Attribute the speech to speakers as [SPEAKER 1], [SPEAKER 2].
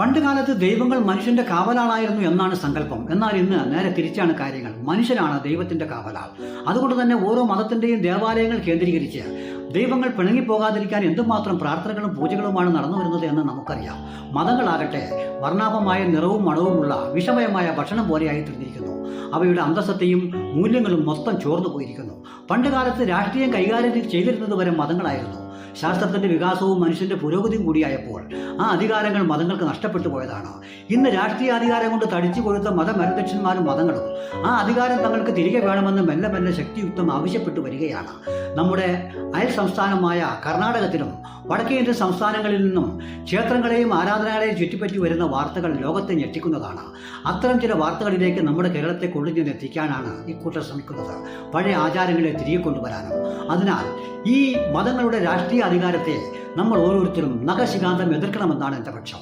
[SPEAKER 1] പണ്ട് കാലത്ത് ദൈവങ്ങൾ മനുഷ്യന്റെ കാവലാളായിരുന്നു എന്നാണ് സങ്കല്പം. എന്നാൽ ഇന്ന് നേരെ തിരിച്ചാണ് കാര്യങ്ങൾ. മനുഷ്യനാണ് ദൈവത്തിന്റെ കാവലാൾ. അതുകൊണ്ട് തന്നെ ഓരോ മതത്തിന്റെയും ദേവാലയങ്ങൾ കേന്ദ്രീകരിച്ച് ദൈവങ്ങൾ പിണങ്ങിപ്പോകാതിരിക്കാൻ എന്തുമാത്രം പ്രാർത്ഥനകളും പൂജകളുമാണ് നടന്നു വരുന്നത് എന്ന് നമുക്കറിയാം. മതങ്ങളാകട്ടെ വർണാഭമായ നിറവും മണവുമുള്ള വിഷമയമായ ഭക്ഷണം പോലെയായി തീർന്നിരിക്കുന്നു അവയുടെ അന്തസ്സത്തെയും മൂല്യങ്ങളും മൊത്തം ചോർന്നു പോയിരിക്കുന്നു പണ്ടുകാലത്ത് രാഷ്ട്രീയം കൈകാര്യം ചെയ്തിരുന്നത് വരെ മതങ്ങളായിരുന്നു. ശാസ്ത്രത്തിന്റെ വികാസവും മനുഷ്യന്റെ പുരോഗതിയും കൂടിയായപ്പോൾ ആ അധികാരങ്ങൾ മതങ്ങൾക്ക് നഷ്ടപ്പെട്ടു പോയതാണ് ഇന്ന് രാഷ്ട്രീയ അധികാരം കൊണ്ട് തടിച്ചു കൊടുത്ത മതമരദക്ഷന്മാരും മതങ്ങളും ആ അധികാരം തങ്ങൾക്ക് തിരികെ വേണമെന്ന് മെല്ലെ മെല്ലെ ശക്തിയുക്തം ആവശ്യപ്പെട്ടു വരികയാണ്. നമ്മുടെ അയൽ സംസ്ഥാനമായ കർണാടകത്തിലും വടക്കേ ഇന്ത്യൻ സംസ്ഥാനങ്ങളിൽ നിന്നും ക്ഷേത്രങ്ങളെയും ആരാധനകളെയും ചുറ്റിപ്പറ്റി വരുന്ന വാർത്തകൾ ലോകത്തെ ഞെട്ടിക്കുന്നതാണ്. അത്തരം ചില വാർത്തകളിലേക്ക് നമ്മുടെ കേരളത്തെ കൊണ്ടുചെന്ന് എത്തിക്കാനാണ് ഇക്കൂട്ടർ ശ്രമിക്കുന്നത്. പഴയ ആചാരങ്ങളെ തിരികെ കൊണ്ടുവരാനും അതിനാൽ ഈ മതങ്ങളുടെ രാഷ്ട്രീയ അധികാരത്തെ നമ്മൾ ഓരോരുത്തരും നഖശികാന്തം എതിർക്കണമെന്നാണ് എന്റെ പക്ഷം.